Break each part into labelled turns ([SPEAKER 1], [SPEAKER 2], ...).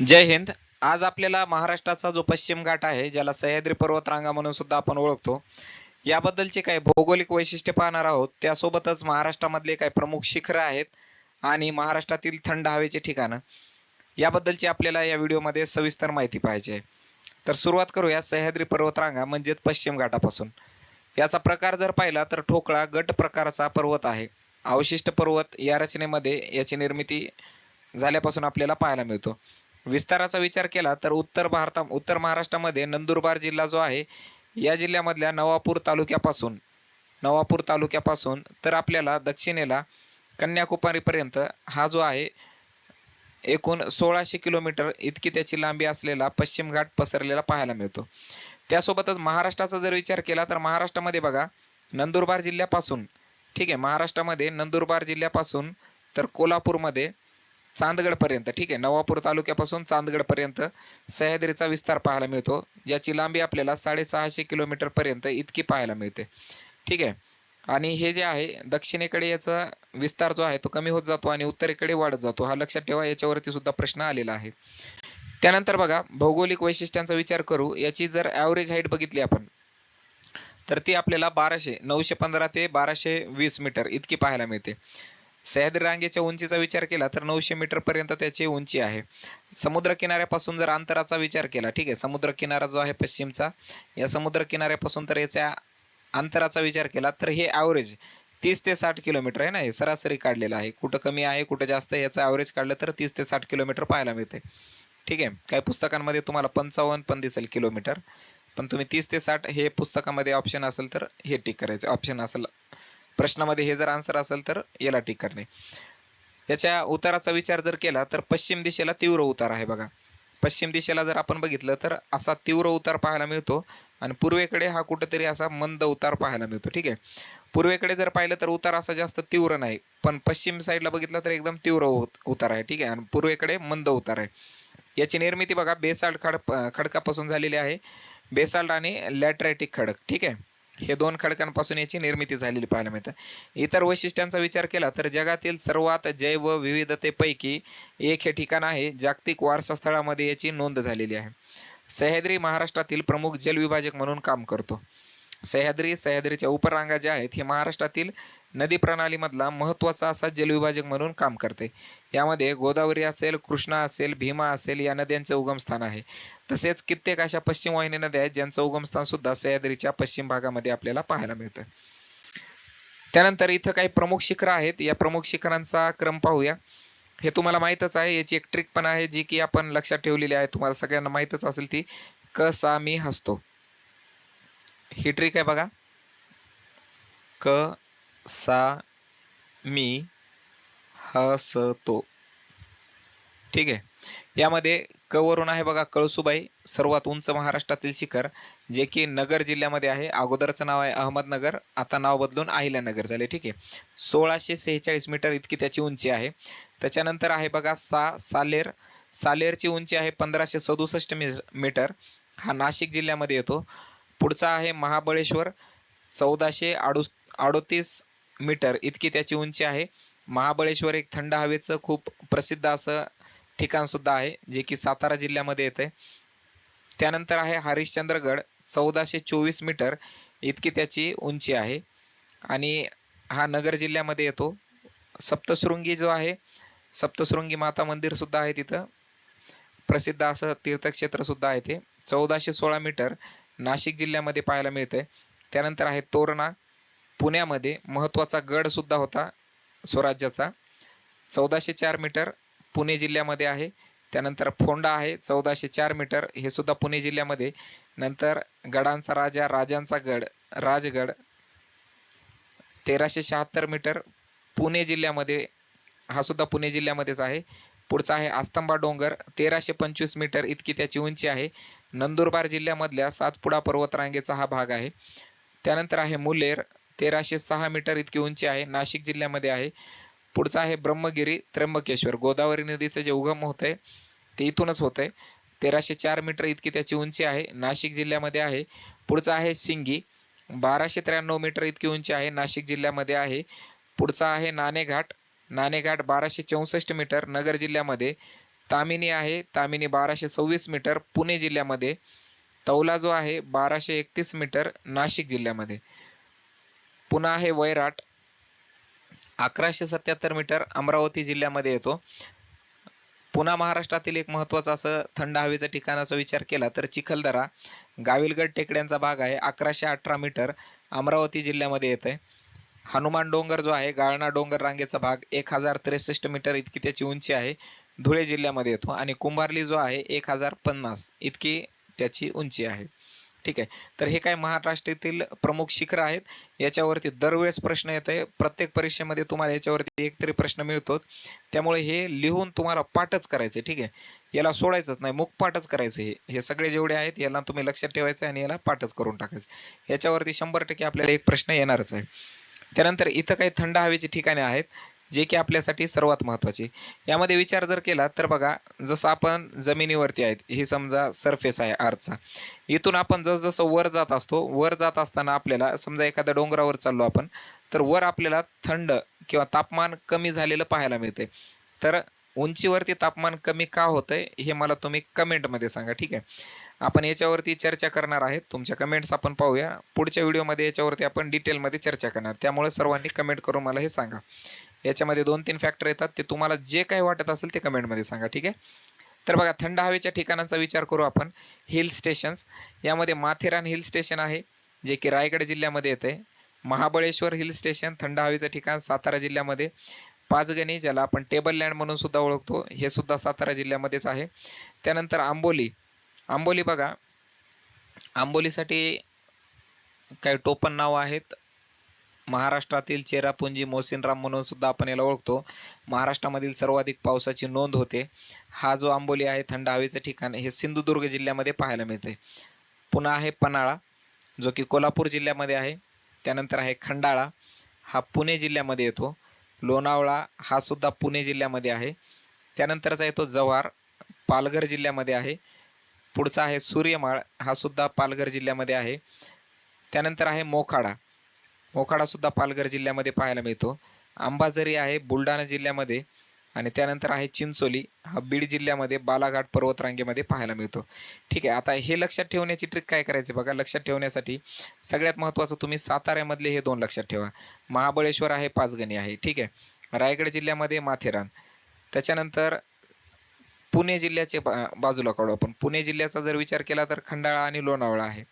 [SPEAKER 1] जय हिंद. आज आपल्याला महाराष्ट्राचा जो पश्चिम घाट आहे ज्याला सह्याद्री पर्वतरांगा म्हणून सुद्धा आपण ओळखतो याबद्दलचे काही भौगोलिक वैशिष्ट्य पाहणार आहोत. त्यासोबतच महाराष्ट्रामधले काही प्रमुख शिखरं आहेत आणि महाराष्ट्रातील थंड हवेचे ठिकाणं. याबद्दलची आपल्याला या व्हिडिओमध्ये सविस्तर माहिती पाहिजे. तर सुरुवात करूया सह्याद्री पर्वतरांगा म्हणजेच पश्चिम घाटापासून. याचा प्रकार जर पाहिला तर ठोकळा गट प्रकारचा पर्वत आहे. अवशिष्ट पर्वत या रचनेमध्ये याची निर्मिती झाल्यापासून आपल्याला पाहायला मिळतो. विस्ताराचा विचार केला तर उत्तर भारता उत्तर महाराष्ट्रामध्ये नंदुरबार जिल्हा जो आहे या जिल्ह्यामधल्या नवापूर तालुक्यापासून नवापूर तालुक्यापासून तर आपल्याला दक्षिणेला कन्याकुमारीपर्यंत हा जो आहे एकूण सोळाशे किलोमीटर इतकी त्याची लांबी असलेला पश्चिम घाट पसरलेला पाहायला मिळतो. त्यासोबतच महाराष्ट्राचा जर विचार केला तर महाराष्ट्रामध्ये बघा नंदुरबार जिल्ह्यापासून ठीक आहे महाराष्ट्रामध्ये नंदुरबार जिल्ह्यापासून तर कोल्हापूरमध्ये चांदगड पर्यंत ठीक आहे. नवापूर तालुक्यापासून चांदगड पर्यंत सह्याद्रीचा विस्तार पाहायला मिळतो ज्याची लांबी आपल्याला साडेसहाशे किलोमीटर पर्यंत इतकी पाहायला मिळते. ठीक आहे. आणि हे जे आहे दक्षिणेकडे याचा विस्तार जो आहे तो कमी होत जातो आणि उत्तरेकडे वाढत जातो. हा लक्षात ठेवा याच्यावरती सुद्धा प्रश्न आलेला आहे. त्यानंतर बघा भौगोलिक वैशिष्ट्यांचा विचार करू. याची जर ॲव्हरेज हाईट बघितली आपण तर ती आपल्याला बाराशे नऊशे पंधरा ते बाराशे वीस मीटर इतकी पाहायला मिळते. सह्याद्री रांगेच्या उंचीचा विचार केला तर नऊशे मीटर पर्यंत त्याची उंची आहे. समुद्र किनाऱ्यापासून जर अंतराचा विचार केला ठीक आहे समुद्र किनारा जो आहे पश्चिमचा या समुद्र किनाऱ्यापासून तर याच्या अंतराचा विचार केला तर हे ॲव्हरेज तीस ते साठ किलोमीटर आहे ना हे सरासरी काढलेलं आहे. कुठं कमी आहे कुठं जास्त आहे याचं ॲव्हरेज काढलं तर तीस ते साठ किलोमीटर पाहायला मिळते ठीक आहे काही पुस्तकांमध्ये तुम्हाला पंचावन्न पण दिसेल किलोमीटर पण तुम्ही तीस ते साठ हे पुस्तकामध्ये ऑप्शन असेल तर हे टिक करायचं. ऑप्शन असेल प्रश्नामध्ये हे जर आन्सर असेल तर याला टिक करणे. याच्या उताराचा विचार जर केला तर पश्चिम दिशेला तीव्र उतार आहे बघा. पश्चिम दिशेला जर आपण बघितलं तर असा तीव्र उतार पाहायला मिळतो आणि पूर्वेकडे हा कुठेतरी असा मंद उतार पाहायला मिळतो. ठीक आहे? पूर्वेकडे जर पाहिलं तर उतार असा जास्त तीव्र नाही पण पश्चिम साईडला बघितलं तर एकदम तीव्र उतार आहे. ठीक आहे? आणि पूर्वेकडे मंद उतार आहे. याची निर्मिती बघा बेसाल्ट खड खडकापासून झालेली आहे. बेसाल्ट आणि लॅटरायटिक खडक. ठीक आहे? हे दोन खडकांपासून याची निर्मिती झालेली पाहायला मिळते. इतर वैशिष्ट्यांचा विचार केला तर जगातील सर्वात जैव विविधतेपैकी एक हे ठिकाण आहे जागतिक वारसा स्थळामध्ये याची नोंद झालेली आहे. सह्याद्री महाराष्ट्रातील प्रमुख जलविभाजक म्हणून काम करतो. सह्याद्री सह्याद्रीच्या उपरांगा ज्या आहेत हे महाराष्ट्रातील नदी प्रणालीमधला महत्त्वाचा असा जलविभाजक म्हणून काम करते. यामध्ये गोदावरी असेल कृष्णा असेल भीमा असेल या नद्यांचे उगमस्थान आहे. तसेच कित्येक अशा पश्चिम वाहिनी नद्या आहेत ज्यांचं उगमस्थान सुद्धा सह्याद्रीच्या पश्चिम भागामध्ये आपल्याला पाहायला मिळतं. त्यानंतर इथं काही प्रमुख शिखरं आहेत. या प्रमुख शिखरांचा क्रम पाहूया. हे तुम्हाला माहीतच आहे. याची एक ट्रिक पण आहे जी की आपण लक्षात ठेवलेली आहे. तुम्हाला सगळ्यांना माहीतच असेल ती कसा मी हसतो. ही ट्रिक आहे बघा. क सा मी हसतो ठीक आहे. यामध्ये क वरून आहे बघा कळसुबाई सर्वात उंच महाराष्ट्रातील शिखर जे की नगर जिल्ह्यामध्ये आहे. अगोदरचं नाव आहे अहमदनगर आता नाव बदलून अहिल्यानगर झाले. ठीक आहे. सोळाशे सेहेचाळीस मीटर इतकी त्याची उंची आहे. त्याच्यानंतर आहे बघा सा सालेर. सालेरची उंची आहे पंधराशे सदुसष्ट मीटर. हा नाशिक जिल्ह्यामध्ये येतो. पुढचा आहे महाबळेश्वर चौदाशे अडुस अडोतीस मीटर. इतकी त्याची उंची आहे. महाबळेश्वर एक थंड हवेचं खूप प्रसिद्ध असं ठिकाण सुद्धा आहे जे की सातारा जिल्ह्यामध्ये येते त्यानंतर आहे हरिश्चंद्रगड चौदाशे चोवीस मीटर. इतकी त्याची उंची आहे. आणि हा नगर जिल्ह्यामध्ये येतो. सप्तशृंगी जो आहे सप्तशृंगी माता मंदिर सुद्धा आहे तिथं. प्रसिद्ध असं तीर्थक्षेत्र सुद्धा आहे ते. चौदाशे सोळा मीटर. नाशिक जिल्ह्यामध्ये पाहायला मिळतंय. त्यानंतर आहे तोरणा. पुण्यामध्ये महत्त्वाचा गड सुद्धा होता स्वराज्याचा. चौदाशे चार मीटर पुणे जिल्ह्यामध्ये आहे. त्यानंतर फोंडा आहे चौदाशे चार मीटर. हे सुद्धा पुणे जिल्ह्यामध्ये. नंतर गडांचा राजा राजांचा गड राजगड तेराशे शहात्तर मीटर पुणे जिल्ह्यामध्ये हा सुद्धा पुणे जिल्ह्यामध्येच आहे. पुढचा आहे आस्तंबा डोंगर. तेराशे पंचवीस मीटर इतकी त्याची उंची आहे. नंदुरबार जिल्ह्यामधल्या सातपुडा पर्वतरांगेचा हा भाग आहे. त्यानंतर आहे मुलेर. तेराशे सहा मीटर इतकी उंची आहे. नाशिक जिल्ह्यामध्ये आहे. पुढचा आहे ब्रह्मगिरी त्र्यंबकेश्वर. गोदावरी नदीचं जे उगम होत आहे ते इथूनच होत आहे तेराशे चार मीटर इतकी त्याची उंची आहे. नाशिक जिल्ह्यामध्ये आहे. पुढचा आहे सिंगी. बाराशे त्र्याण्णव मीटर इतकी उंची आहे. नाशिक जिल्ह्यामध्ये आहे. पुढचा आहे नाणेघाट. नाणेघाट बाराशे चौसष्ट मीटर नगर जिल्ह्यामध्ये तामिनी आहे तामिनी बाराशे सव्वीस मीटर पुणे जिल्ह्यामध्ये तौला जो आहे बाराशे एकतीस मीटर नाशिक जिल्ह्यामध्ये. पुन्हा आहे वैराट अकराशे सत्याहत्तर मीटर अमरावती जिल्ह्यामध्ये येतो. पुन्हा महाराष्ट्रातील एक महत्वाचं असं थंड हवेचं ठिकाणाचा विचार केला तर चिखलदरा गाविलगड टेकड्यांचा भाग आहे अकराशे अठरा मीटर अमरावती जिल्ह्यामध्ये येत आहे हनुमान डोंगर जो आहे गाळणा डोंगर रांगेचा भाग एक हजार त्रेसष्ट मीटर इतकी त्याची उंची आहे. धुळे जिल्ह्यामध्ये येतो. आणि कुंभारली जो आहे एक हजार पन्नास इतकी त्याची उंची आहे. ठीक आहे. तर हे काय महाराष्ट्रातील प्रमुख शिखर आहेत? याच्यावरती दरवेळेस प्रश्न येत आहे. प्रत्येक परीक्षेमध्ये तुम्हाला याच्यावरती एक तरी प्रश्न मिळतोच. त्यामुळे हे लिहून तुम्हाला पाठच करायचे ठीक आहे. याला सोडायचंच नाही. मुख पाठच करायचं हे हे सगळे जेवढे आहेत याला तुम्ही लक्षात ठेवायचं आणि याला पाठच करून टाकायचं याच्यावरती शंभर टक्के आपल्याला एक प्रश्न येणारच आहे. त्यानंतर इथं काही थंड हवेची ठिकाणे आहेत जे की आपल्यासाठी सर्वात महत्त्वाचे. यामध्ये विचार जर केला तर बघा जसं आपण जमिनीवरती आहेत हे समजा सरफेस आहे आरचा इथून आपण जसजसं वर जात असतो वर जात असताना आपल्याला समजा एखाद्या डोंगरावर चाललो आपण तर वर आपल्याला थंड किंवा तापमान कमी झालेलं पाहायला मिळते तर उंचीवरती तापमान कमी का होतंय हे मला तुम्ही कमेंटमध्ये सांगा ठीक आहे? आपण याच्यावरती चर्चा करणार आहेत. तुमच्या कमेंट्स आपण पाहूया. पुढच्या व्हिडिओमध्ये याच्यावरती आपण डिटेलमध्ये चर्चा करणार. त्यामुळे सर्वांनी कमेंट करून मला हे सांगा. याच्यामध्ये दोन तीन फॅक्टर येतात. ते तुम्हाला जे काही वाटत असेल ते कमेंटमध्ये सांगा ठीक आहे? तर बघा थंड हवेच्या ठिकाणांचा विचार करू आपण. Hill stations. यामध्ये माथेरान हिल स्टेशन आहे जे की रायगड जिल्ह्यामध्ये येते. महाबळेश्वर हिल स्टेशन थंड हवेचं ठिकाण सातारा जिल्ह्यामध्ये. पाचगणी ज्याला आपण टेबल लँड म्हणून सुद्धा ओळखतो हे सुद्धा सातारा जिल्ह्यामध्येच आहे. त्यानंतर आंबोली. आंबोली बघा. आंबोलीसाठी काही टोपण नाव आहेत. महाराष्ट्रातील चेरापुंजी मोसिनराम म्हणून सुद्धा आपण याला ओळखतो. महाराष्ट्रामधील सर्वाधिक पावसाची नोंद होते. हा जो आंबोली आहे थंड हवेचं ठिकाण हे सिंधुदुर्ग जिल्ह्यामध्ये पाहायला मिळते. पुन्हा आहे पन्हाळा जो की कोल्हापूर जिल्ह्यामध्ये आहे. त्यानंतर आहे खंडाळा हा पुणे जिल्ह्यामध्ये येतो. लोणावळा हा सुद्धा पुणे जिल्ह्यामध्ये आहे. त्यानंतरचा येतो जव्हार पालघर जिल्ह्यामध्ये आहे. पुढचा आहे सूर्यमाळ. हा सुद्धा पालघर जिल्ह्यामध्ये आहे. त्यानंतर आहे मोखाडा. मोखाडा सुद्धा पालघर जिल्ह्यामध्ये पाहायला मिळतो. अंबाझरी आहे बुलढाणा जिल्ह्यामध्ये आणि त्यानंतर आहे चिंचोली. हा बीड जिल्ह्यामध्ये बालाघाट पर्वतरांगेमध्ये पाहायला मिळतो. ठीक आहे आता हे लक्षात ठेवण्याची ट्रिक काय करायची बघा? लक्षात ठेवण्यासाठी सगळ्यात महत्वाचं तुम्ही साताऱ्यामधले हे दोन लक्षात ठेवा. महाबळेश्वर आहे पाचगणी आहे. ठीक आहे. रायगड जिल्ह्यामध्ये माथेरान. त्याच्यानंतर पुणे जिल्ह्याचे बाजूला काढू आपण. पुणे जिल्ह्याचा जर विचार केला तर खंडाळा आणि लोणावळा आहे.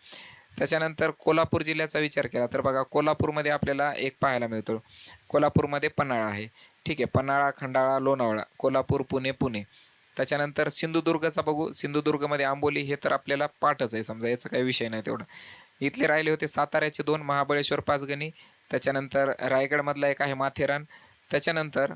[SPEAKER 1] त्याच्यानंतर कोल्हापूर जिल्ह्याचा विचार केला तर बघा कोल्हापूरमध्ये आपल्याला एक पाहायला मिळतो. कोल्हापूरमध्ये पन्हाळा आहे. ठीक आहे पन्हाळा खंडाळा लोणावळा कोल्हापूर पुणे पुणे. त्याच्यानंतर सिंधुदुर्गचा बघू. सिंधुदुर्गमध्ये आंबोली हे तर आपल्याला पाठच आहे समजा याचा काही विषय नाही तेवढा. इथले राहिले होते साताऱ्याचे दोन महाबळेश्वर पाचगणी. त्याच्यानंतर रायगड मधला एक आहे माथेरान. त्याच्यानंतर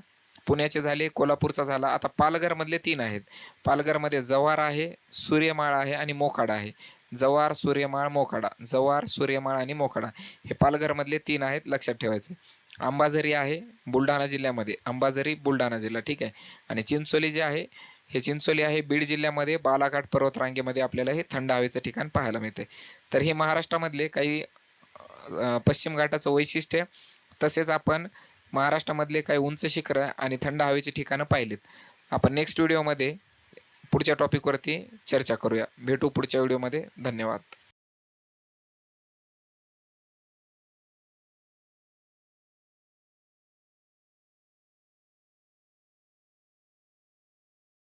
[SPEAKER 1] पुण्याचे झाले कोल्हापूरचा झाला. आता पालघर मधले तीन आहेत. पालघरमध्ये जव्हार आहे सूर्यमाळ आहे आणि मोखाडा आहे. जव्हार सूर्यमाळ मोखाडा. जव्हार सूर्यमाळ आणि मोखाडा. हे पालघर मधले तीन आहेत लक्षात ठेवायचे. अंबाझरी आहे बुलढाणा जिल्ह्यामध्ये. अंबाझरी बुलढाणा जिल्हा. ठीक आहे? आणि चिंचोली जे आहे हे चिंचोली आहे बीड जिल्ह्यामध्ये बालाघाट पर्वत रांगेमध्ये आपल्याला हे थंड हवेचं ठिकाण पाहायला मिळते. तर हे महाराष्ट्रामधले काही पश्चिम घाटाचं वैशिष्ट्य तसेच आपण महाराष्ट्रामधले काही उंच शिखर आणि थंड हवेची ठिकाणं पाहिलीत. आपण नेक्स्ट व्हिडिओमध्ये पुढच्या टॉपिकवरती चर्चा करूया. भेटू पुढच्या व्हिडिओमध्ये धन्यवाद.